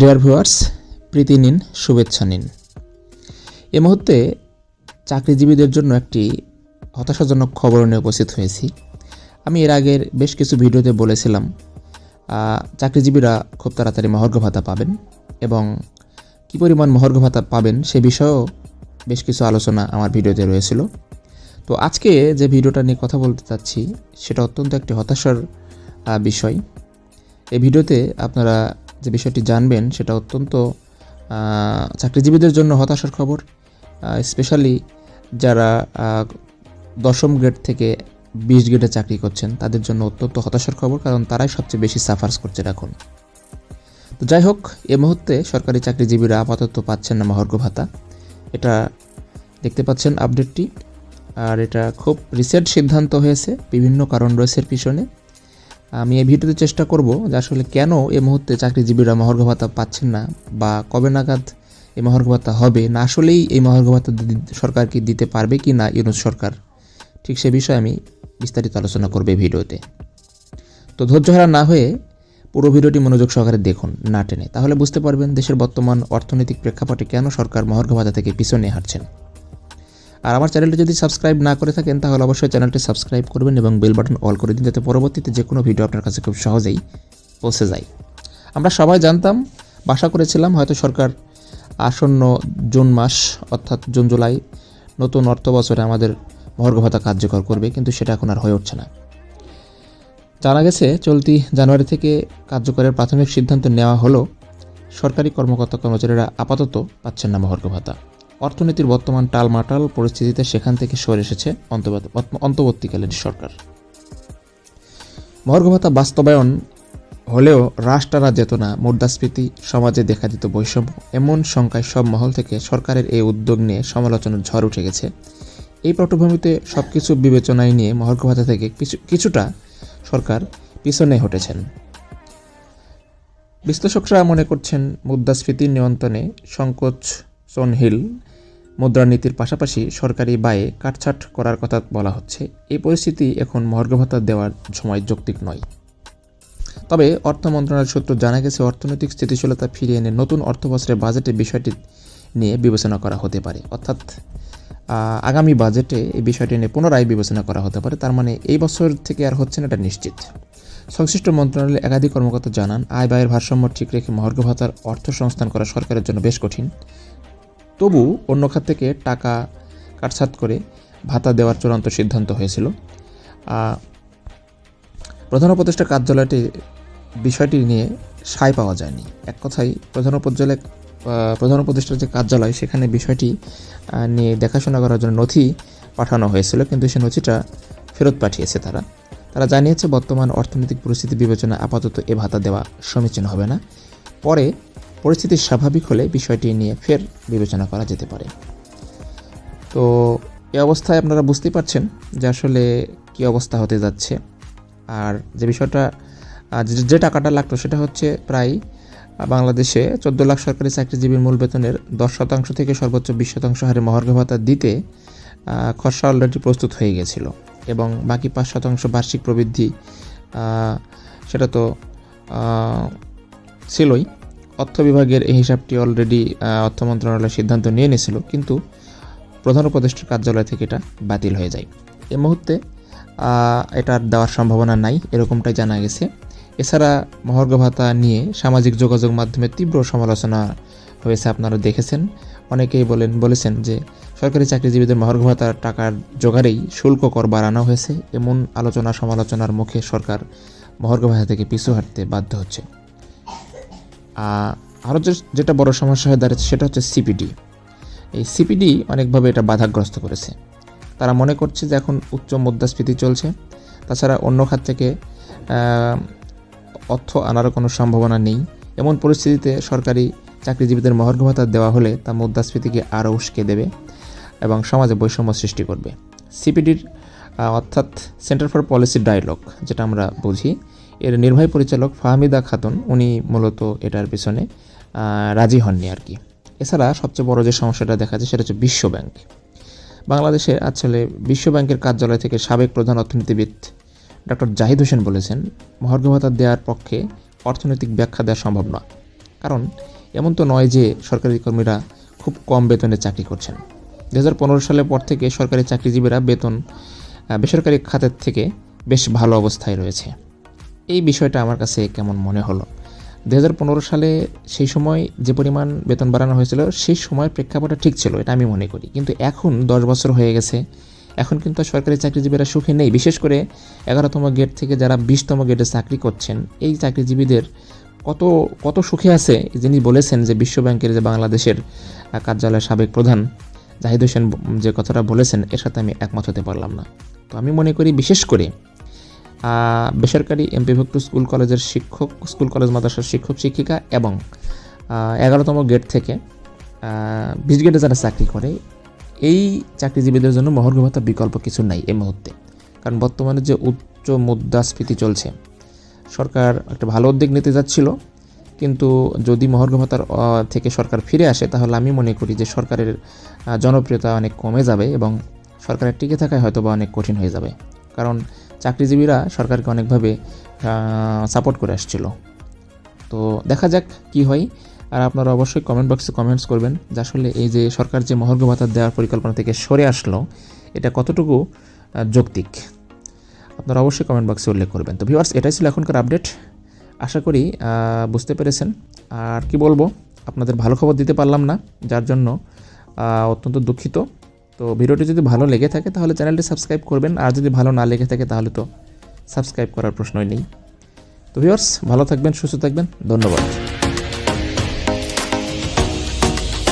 Dear viewers প্রীতি নিন, শুভেচ্ছা নিন। এ মুহূর্তে চাকরিজীবীদের জন্য একটি হতাশাজনক খবর নিয়ে উপস্থিত হয়েছি। আমি এর আগের বেশ কিছু ভিডিওতে বলেছিলাম চাকরিজীবীরা খুব তাড়াতাড়ি মহর্ঘ ভাতা পাবেন এবং কী পরিমাণ মহর্ঘ ভাতা পাবেন সে বিষয়েও বেশ কিছু আলোচনা আমার ভিডিওতে রয়েছিল। তো আজকে যে ভিডিওটা নিয়ে কথা বলতে চাচ্ছি, সেটা অত্যন্ত একটি হতাশার বিষয়। এই ভিডিওতে আপনারা যে বিষয়টি জানবেন, সেটা অত্যন্ত চাকরিজীবীদের জন্য হতাশার খবর। স্পেশালি যারা দশম গ্রেড থেকে বিশ গ্রেডে চাকরি করছেন, তাদের জন্য অত্যন্ত হতাশার খবর, কারণ তারাই সবচেয়ে বেশি সাফার্স করছে এখন। তো যাই হোক, এ মুহূর্তে সরকারি চাকরিজীবীরা আপাতত পাচ্ছেন না মহর্ঘ ভাতা। এটা দেখতে পাচ্ছেন আপডেটটি আর এটা খুব রিসেন্ট সিদ্ধান্ত হয়েছে, বিভিন্ন কারণ রয়েছে পিছনে। আমি এই ভিডিওতে চেষ্টা করব যে আসলে কেন এই মুহূর্তে চাকরিজীবীরা মহর্ঘ ভাতা পাচ্ছেন না বা কবে নাগাদ এই মহর্ঘ ভাতা হবে? না আসলেই এই মহর্ঘ ভাতা সরকার কি দিতে পারবে কি না ইউনুস সরকার? ঠিক সে বিষয়ে আমি বিস্তারিত আলোচনা করব এই ভিডিওতে। তো ধৈর্য হারা না হয়ে পুরো ভিডিওটি মনোযোগ সহকারে দেখুন, না টেনে। তাহলে বুঝতে পারবেন দেশের বর্তমান অর্থনৈতিক প্রেক্ষাপটে কেন সরকার মহর্ঘ ভাতা থেকে পিছনে হাঁটছেন। আর আমার চ্যানেলটি যদি সাবস্ক্রাইব না করে থাকেন, তাহলে অবশ্যই চ্যানেলটি সাবস্ক্রাইব করবেন এবং বেল বাটন অল করে দিন যাতে পরবর্তীতে যে কোনো ভিডিও আপনার কাছে খুব সহজেই পৌঁছে যায়। আমরা সবাই জানতাম, বাসা করেছিলাম, হয়তো সরকার আসন্ন জুন মাস, অর্থাৎ জুন, জুলাই, নতুন অর্থ বছরে আমাদের মহর্ঘ ভাতা কার্যকর করবে, কিন্তু সেটা এখন আর হয়ে উঠছে না। জানা গেছে, চলতি জানুয়ারি থেকে কার্যকরের প্রাথমিক সিদ্ধান্ত নেওয়া হলো সরকারি কর্মকর্তা কর্মচারীরা আপাতত পাচ্ছেন না মহর্ঘ ভাতা। অর্থনীতির বর্তমান টালমাটাল পরিস্থিতিতে সেখান থেকে সরে এসেছে অন্তর্বর্তী- অন্তর্বর্তীকালীন সরকার। ভাতা বাস্তবায়ন হলেও টানা যেত না, মুদ্রাস্ফীতি সমাজে দেখা দিত বৈষম্য। এমন সংখ্যায় সব মহল থেকে সরকারের এই উদ্যোগ নিয়ে সমালোচনার ঝড় উঠে গেছে। এই পটভূমিতে সব কিছু বিবেচনায় নিয়ে ভাতা থেকে কিছু, কিছুটা সরকার পিছনে হটেছেন। বিশ্লেষকরা মনে করছেন, মুদ্রাস্ফীতি নিয়ন্ত্রণে সংকোচনশীল মুদ্রানীতির পাশাপাশি সরকারি ব্যয়ে কাটছাট করার কথা বলা হচ্ছে। এই পরিস্থিতি এখন ভাতা দেওয়ার সময় যৌক্তিক নয়। তবে অর্থ মন্ত্রণালয় সূত্র জানা গেছে, অর্থনৈতিক স্থিতিশীলতা ফিরিয়ে এনে নতুন অর্থ বছরের বাজেটে বিষয়টি নিয়ে বিবেচনা করা হতে পারে। অর্থাৎ আগামী বাজেটে এই বিষয়টি নিয়ে পুনরায় বিবেচনা করা হতে পারে। তার মানে এই বছর থেকে আর হচ্ছে না, এটা নিশ্চিত। সংশ্লিষ্ট মন্ত্রণালয়ের একাধিক কর্মকর্তা জানান, আয় ব্যয়ের ভারসাম্য ঠিক রেখে মহর্ঘ ভাতার অর্থ সংস্থান করা সরকারের জন্য বেশ কঠিন। তবু অন্য খাত থেকে টাকা কাটছাট করে ভাতা দেওয়ার চূড়ান্ত সিদ্ধান্ত হয়েছিল। প্রধান উপদেষ্টা কার্যালয়টি বিষয়টি নিয়ে সায় পাওয়া যায়নি। এক কথায় প্রধান উপজেলা প্রধান উপদেষ্টার যে কার্যালয়, সেখানে বিষয়টি নিয়ে দেখাশোনা করার জন্য নথি পাঠানো হয়েছিল, কিন্তু সে নথিটা ফেরত পাঠিয়েছে তারা। তারা জানিয়েছে, বর্তমান অর্থনৈতিক পরিস্থিতি বিবেচনা আপাতত এ ভাতা দেওয়া সমীচীন হবে না। পরে পরিস্থিতি স্বাভাবিক হলে বিষয়টি নিয়ে ফের বিবেচনা করা যেতে পারে। তো এই অবস্থায় আপনারা বুঝতে পারছেন যে আসলে কী অবস্থা হতে যাচ্ছে। আর যে বিষয়টা যে টাকাটা লাগতো সেটা হচ্ছে প্রায় বাংলাদেশে চোদ্দ লাখ সরকারি চাকরিজীবীর মূল বেতনের দশ শতাংশ থেকে সর্বোচ্চ বিশ শতাংশ হারে মহর্ঘ ভাতা দিতে খসড়া অলরেডি প্রস্তুত হয়ে গেছিল। এবং বাকি পাঁচ শতাংশ বার্ষিক প্রবৃদ্ধি সেটা তো ছিলই। অর্থ বিভাগের এই হিসাবটি অলরেডি অর্থ মন্ত্রণালয় সিদ্ধান্ত নিয়ে নিয়েছিল, কিন্তু প্রধান উপদেষ্টার কার্যালয় থেকে এটা বাতিল হয়ে যায়। এ মুহূর্তে এটা দেওয়ার সম্ভাবনা নাই, এরকমটাই জানা গেছে। এছাড়া মহর্ঘ ভাতা নিয়ে সামাজিক যোগাযোগ মাধ্যমে তীব্র সমালোচনা হয়েছে, আপনারা দেখেছেন। অনেকেই বলেন, বলেছেন যে সরকারি চাকরিজীবীদের মহর্ঘ ভাতার টাকার জোগাড়েই শুল্ক কর বাড়ানো হয়েছে। এমন আলোচনা সমালোচনার মুখে সরকার মহর্ঘ ভাতা থেকে পিছু হাঁটতে বাধ্য হচ্ছে। আরও যে যেটা বড় সমস্যা হয়ে দাঁড়িয়েছে সেটা হচ্ছে সিপিডি এই সিপিডি অনেকভাবে এটা বাধাগ্রস্ত করেছে। তারা মনে করছে যে এখন উচ্চ মুদ্রাস্ফীতি চলছে। তাছাড়া অন্য খাত থেকে অর্থ আনারও কোনো সম্ভাবনা নেই। এমন পরিস্থিতিতে সরকারি চাকরিজীবীদের মহর্ঘ ভাতা দেওয়া হলে তা মুদ্রাস্ফীতিকে আরও উস্কে দেবে এবং সমাজে বৈষম্য সৃষ্টি করবে। সিপিডির অর্থাৎ সেন্টার ফর পলিসি ডায়ালগ যেটা আমরা বুঝি এর নির্বাহী পরিচালক ফাহমিদা খাতুন, উনি মূলত এটার পিছনে রাজি হননি আর কি। এছাড়া সবচেয়ে বড় যে সমস্যাটা দেখা যায় সেটা হচ্ছে বিশ্ব ব্যাংক। বাংলাদেশে আসলে বিশ্ব ব্যাংকের কার্যালয় থেকে সাবেক প্রধান অর্থনীতিবিদ ডক্টর জাহিদ হোসেন বলেছেন মহার্ঘ ভাতা দেওয়ার পক্ষে অর্থনৈতিক ব্যাখ্যা দেওয়া সম্ভব নয়। কারণ এমন তো নয় যে সরকারি কর্মীরা খুব কম বেতনে চাকরি করছেন। দু হাজার পনেরো সালের পর থেকে সরকারি চাকরিজীবীরা বেতন বেসরকারি খাতের থেকে বেশ ভালো অবস্থায় রয়েছে। এই বিষয়টা আমার কাছে কেমন মনে হলো? দু হাজার পনেরো সালে সেই সময় যে পরিমাণ বেতন বাড়ানো হয়েছিল, সেই সময়ের প্রেক্ষাপটটা ঠিক ছিল, এটা আমি মনে করি। কিন্তু এখন দশ বছর হয়ে গেছে। এখন কিন্তু সরকারি চাকরিজীবীরা সুখে নেই। বিশেষ করে এগারোতম গেট থেকে যারা বিশতম গেটে চাকরি করছেন, এই চাকরিজীবীদের কত কত সুখে আছে? যিনি বলেছেন যে বিশ্ব ব্যাংকের যে বাংলাদেশের কার্যালয়ের সাবেক প্রধান জাহিদ হোসেন যে কথাটা বলেছেন, এর সাথে আমি একমত হতে পারলাম না। তো আমি মনে করি বিশেষ করে বেসরকারি এমপিভুক্ত স্কুল কলেজের শিক্ষক, স্কুল কলেজ মাদ্রাসার শিক্ষক, শিক্ষিকা এবং এগারোতম গেট থেকে বিশ গেটে যারা চাকরি করে, এই চাকরিজীবীদের জন্য মহর্ঘ ভাতা বিকল্প কিছু নাই এই মুহূর্তে। কারণ বর্তমানে যে উচ্চ মুদ্রাস্ফীতি চলছে, সরকার একটা ভালো উদ্যোগ নিতে যাচ্ছিল, কিন্তু যদি মহর্ঘ ভাতার থেকে সরকার ফিরে আসে, তাহলে আমি মনে করি যে সরকারের জনপ্রিয়তা অনেক কমে যাবে এবং সরকারের টিকে থাকায় হয়তো বা অনেক কঠিন হয়ে যাবে। কারণ চাকরিজীবীরা সরকারকে অনেকভাবে সাপোর্ট করে আসছিল। তো দেখা যাক কি হয়। আর আপনারা অবশ্যই কমেন্ট বক্সে কমেন্টস করবেন যে আসলে এই যে সরকার যে মহর্ঘ ভাতা দেওয়ার পরিকল্পনা থেকে সরে আসলো, এটা কতটুকু যৌক্তিক? আপনারা অবশ্যই কমেন্ট বক্সে উল্লেখ করবেন। তো ভিউয়ার্স এটাই ছিল এখনকার আপডেট আশা করি বুঝতে পেরেছেন। আর কি বলব, আপনাদের ভালো খবর দিতে পারলাম না, যার জন্য অত্যন্ত দুঃখিত। তো ভিডিওটি যদি ভালো লেগে থাকে তাহলে চ্যানেলটি সাবস্ক্রাইব করবেন। আর যদি ভালো না লেগে থাকে তাহলে তো সাবস্ক্রাইব করার প্রশ্নই নেই। তো ভিউয়ার্স ভালো থাকবেন, সুস্থ থাকবেন। ধন্যবাদ।